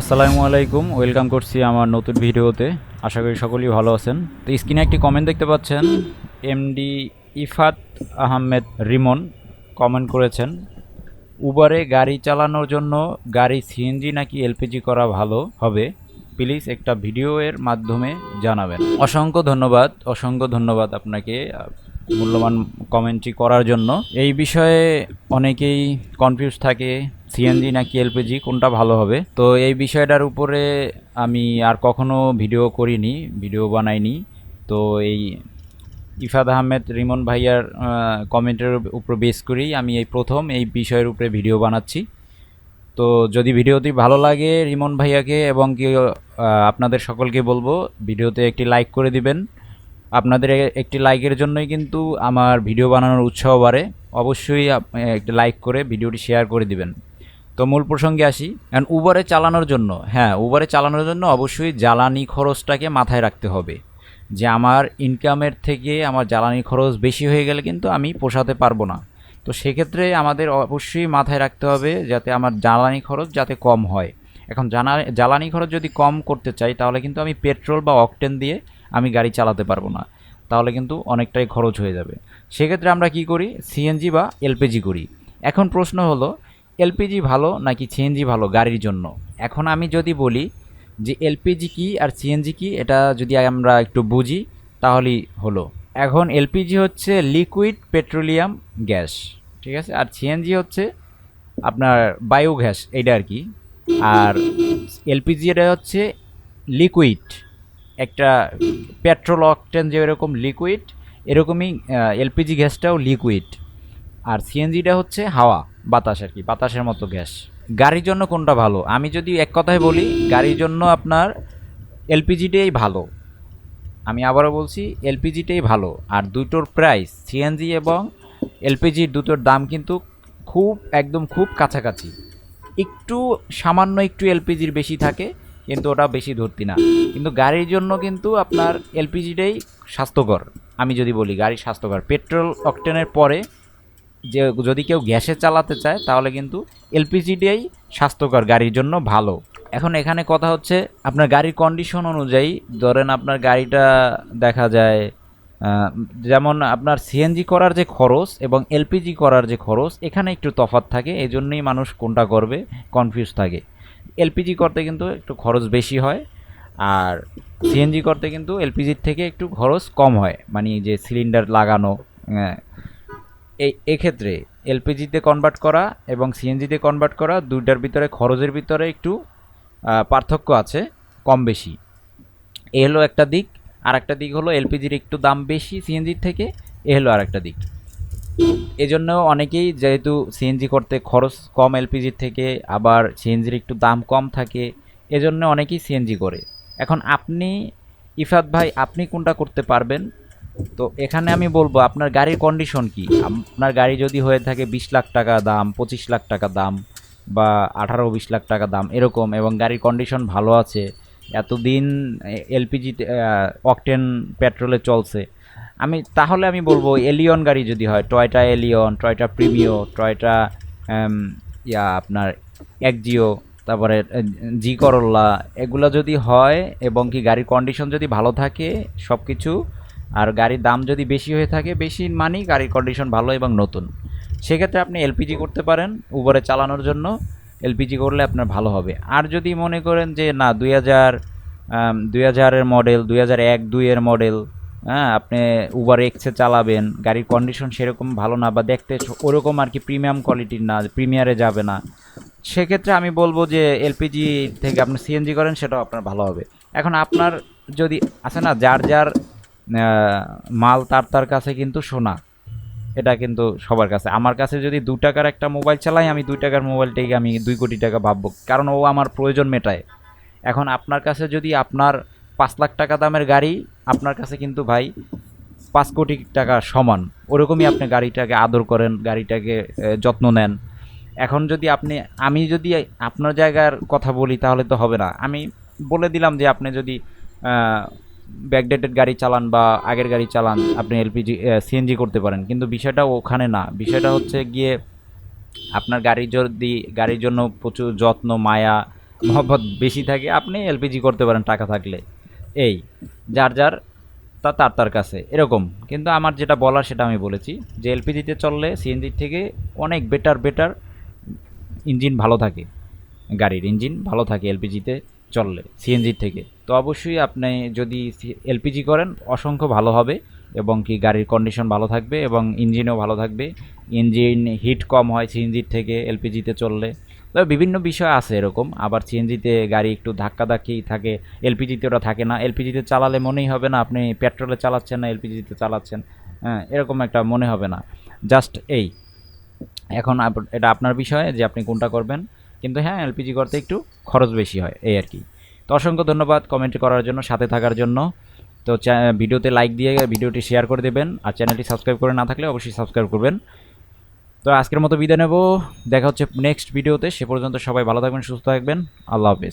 আসসালামু আলাইকুম, ওয়েলকাম করছি আমার নতুন ভিডিওতে। আশা করি সকলেই ভালো আছেন। তো স্ক্রিনে একটি কমেন্ট দেখতে পাচ্ছেন এমডি ইফাত আহমেদ রিমন কমেন্ট করেছেন উবারে গাড়ি চালানোর জন্য গাড়ি সিএনজি নাকি এলপিজি করা ভালো হবে? প্লিজ একটা ভিডিও এর মাধ্যমে জানাবেন। অসংখ্য ধন্যবাদ অসংখ্য ধন্যবাদ আপনাকে। মূল্যবান কমেন্টটি করার জন্য। এই বিষয়ে অনেকেই কনফিউজ থাকে সিএনজি নাকি এলপিজি কোনটা ভালো হবে? তো এই বিষয়টার উপরে আমি আর কখনো ভিডিও করিনি ভিডিও বানাইনি। তো এই ইফাদ আহমেদ, রিমন ভাইয়ার কমেন্টের উপর বেস করেই আমি এই প্রথম এই বিষয়ের উপরে ভিডিও বানাচ্ছি। তো যদি ভিডিওটি ভালো লাগে রিমন ভাইয়াকে এবং কি আপনাদের সকলকে বলব, ভিডিওতে একটি লাইক করে দিবেন। আপনাদের একটি লাইকের জন্যই কিন্তু আমার ভিডিও বানানোর উৎসাহ বাড়ে। অবশ্যই একটি লাইক করে ভিডিওটি শেয়ার করে দিবেন। তো মূল প্রসঙ্গে আসি। কারণ উবারে চালানোর জন্য হ্যাঁ উবারে চালানোর জন্য অবশ্যই জ্বালানি খরচটাকে মাথায় রাখতে হবে। যে আমার ইনকামের থেকে আমার জ্বালানি খরচ বেশি হয়ে গেলে কিন্তু আমি পোষাতে পারব না। তো সেক্ষেত্রে আমাদের অবশ্যই মাথায় রাখতে হবে যাতে আমার জ্বালানি খরচ যাতে কম হয়। এখন জানা জ্বালানি খরচ যদি কম করতে চাই, তাহলে কিন্তু আমি পেট্রোল বা অকটেন দিয়ে আমি গাড়ি চালাতে পারব না। তাহলে কিন্তু অনেকটাই খরচ হয়ে যাবে। সেক্ষেত্রে আমরা কি করি? সিএনজি বা এলপিজি করি। এখন প্রশ্ন হলো, এলপিজি ভালো নাকি সিএনজি ভালো গাড়ির জন্য? এখন আমি যদি বলি যে এলপিজি কি আর সিএনজি কি, এটা যদি আমরা একটু বুঝি, তাহলেই হলো। এখন এলপিজি হচ্ছে লিকুইড পেট্রোলিয়াম গ্যাস, ঠিক আছে? আর সিএনজি হচ্ছে আপনার বায়ো গ্যাস, এইটা আর কি। আর এলপিজি এটা হচ্ছে লিকুইড একটা পেট্রোল অকটেন যে এরকম লিকুইড এরকমই এলপিজি গ্যাসটাও লিকুইড আর সিএনজিটা হচ্ছে হাওয়া, বাতাস আর কি, বাতাসের মতো গ্যাস। গাড়ির জন্য কোনটা ভালো? আমি যদি এক কথায় বলি, গাড়ির জন্য আপনার এলপিজিটাই ভালো। আমি আবারও বলছি, এলপিজিটাই ভালো। আর দুটোর প্রাইস সিএনজি এবং এলপিজির দুটোর দাম কিন্তু খুব, একদম খুব কাছাকাছি। একটু, সামান্য একটু এলপিজির বেশি থাকে, কিন্তু ওটা বেশি ধরতি না। কিন্তু গাড়ির জন্য কিন্তু আপনার এলপিজিটাই স্বাস্থ্যকর। আমি যদি বলি, গাড়ি স্বাস্থ্যকর। পেট্রোল অকটেনের পরে যে, যদি কেউ গ্যাসে চালাতে চায়, তাহলে কিন্তু এলপিজিটাই স্বাস্থ্যকর, গাড়ির জন্য ভালো। এখন এখানে কথা হচ্ছে, আপনার গাড়ির কন্ডিশন অনুযায়ী, ধরেন আপনার গাড়িটা দেখা যায় যেমন আপনার সিএনজি করার যে খরচ এবং এলপিজি করার যে খরচ এখানে একটু তফাৎ থাকে এই জন্যই মানুষ কোনটা করবে কনফিউজ থাকে। এলপিজি করতে কিন্তু একটু খরচ বেশি হয় আর সিএনজি করতে কিন্তু এলপিজির থেকে একটু খরচ কম হয় মানে যে সিলিন্ডার লাগানো আহ, এই এক্ষেত্রে এলপিজিতে কনভার্ট করা এবং সিএনজিতে কনভার্ট করা দুইটার ভিতরে খরচের ভিতরে একটু পার্থক্য আছে কম বেশি। এ হলো একটা দিক। আর একটা দিক হলো এলপিজির একটু দাম বেশি সিএনজির থেকে, এ হলো আর একটা দিক। এজন্য অনেকেই যেহেতু সিএনজি করতে খরচ কম এলপিজির থেকে, আবার সিএনজির একটু দাম কম থাকে, এজন্য অনেকেই সিএনজি করে। এখন আপনি, ইফাত ভাই, আপনি কোনটা করতে পারবেন? তো এখানে আমি বলব, আপনার গাড়ির কন্ডিশন কি? আপনার গাড়ি যদি হয়ে থাকে বিশ লাখ টাকা দাম, পঁচিশ লাখ টাকা দাম বা আঠারো বিশ লাখ টাকা দাম, এরকম, এবং গাড়ির কন্ডিশন ভালো আছে এতদিন এলপিজি অকটেন পেট্রোলে চলছে। আমি, তাহলে আমি বলব, এলিয়ন গাড়ি যদি হয়, Toyota Allion, Toyota Premio, Toyota ইয়া আপনার একজিও, তারপরে জি করল্লা এগুলো যদি হয় এবং কি গাড়ির কন্ডিশন যদি ভালো থাকে সব কিছু আর গাড়ির দাম যদি বেশি হয়ে থাকে, বেশি মানেই গাড়ির কন্ডিশন ভালো এবং নতুন। সেক্ষেত্রে আপনি এলপিজি করতে পারেন উবরে চালানোর জন্য। এলপিজি করলে আপনার ভালো হবে। আর যদি মনে করেন যে, না, দুই হাজার দুই হাজারের মডেল দুই হাজার এক, দুইয়ের মডেল হ্যাঁ আপনি উবার এক্সে চালাবেন, গাড়ির কন্ডিশন সেরকম ভালো না বা দেখতে ওরকম আর কি প্রিমিয়াম কোয়ালিটির না প্রিমিয়ারে যাবে না, সেক্ষেত্রে আমি বলব যে, এলপিজি থেকে আপনি সিএনজি করেন, সেটাও আপনার ভালো হবে। এখন আপনার যদি, আছে না, যার যার মাল তার তার কাছে কিন্তু সোনা এটা কিন্তু সবার কাছে। আমার কাছে যদি দু টাকার একটা মোবাইল চালাই, আমি দুই টাকার মোবাইলটাকে আমি দুই কোটি টাকা ভাববো। কারণ ও আমার প্রয়োজন মেটায়। এখন আপনার কাছে যদি আপনার পাঁচ লাখ টাকা দামের গাড়ি, আপনার কাছে কিন্তু ভাই পাঁচ কোটি টাকা সমান। ওরকমই আপনি গাড়িটাকে আদর করেন, গাড়িটাকে যত্ন নেন। এখন যদি আপনি, আমি যদি আপনার জায়গার কথা বলি, তাহলে তো হবে না। আমি বলে দিলাম যে আপনি যদি ব্যাকডেটেড গাড়ি চালান বা আগের গাড়ি চালান আপনি এলপিজি সিএনজি করতে পারেন। কিন্তু বিষয়টা ওখানে না। বিষয়টা হচ্ছে গিয়ে আপনার গাড়ির যদি, গাড়ির জন্য প্রচুর যত্ন, মায়া, মহব্বত বেশি থাকে, আপনি এলপিজি করতে পারেন টাকা থাকলে। এই, যার যার, তা তার তার কাছে। এরকম। কিন্তু আমার যেটা বলার সেটা আমি বলেছি যে এলপিজিতে চললে সিএনজির থেকে অনেক বেটার বেটার ইঞ্জিন ভালো থাকে। গাড়ির ইঞ্জিন ভালো থাকে এলপিজিতে। চললে সিএনজির থেকে। তো অবশ্যই আপনি যদি এলপিজি করেন, অসংখ্য ভালো হবে এবং কি গাড়ির কন্ডিশন ভালো থাকবে এবং ইঞ্জিনও ভালো থাকবে। ইঞ্জিন হিট কম হয় সিএনজির থেকে এলপিজিতে চললে। তবে বিভিন্ন বিষয় আছে এরকম, আবার সিএনজিতে গাড়ি একটু ধাক্কা ধাক্কি থাকে এলপিজিতে ওটা থাকে না। এলপিজিতে চালালে মনেই হবে না, আপনি পেট্রোলে চালাচ্ছেন না এলপিজিতে চালাচ্ছেন। হ্যাঁ এরকম একটা মনে হবে না। জাস্ট এই। এখন এটা আপনার বিষয় যে আপনি কোনটা করবেন। কিন্তু হ্যাঁ এলপিজি করতে একটু খরচ বেশি হয়, এই আর কি। তো অসংখ্য ধন্যবাদ কমেন্ট করার জন্য, সাথে থাকার জন্য। তো ভিডিওতে লাইক দিয়ে ভিডিওটি শেয়ার করে দেবেন, আর চ্যানেলটি সাবস্ক্রাইব করে না থাকলে অবশ্যই সাবস্ক্রাইব করবেন। তো আজকের মতো বিদায় নেব, দেখা হচ্ছে নেক্সট ভিডিওতে সে পর্যন্ত সবাই ভালো থাকবেন, সুস্থ থাকবেন, আল্লাহ হাফেজ।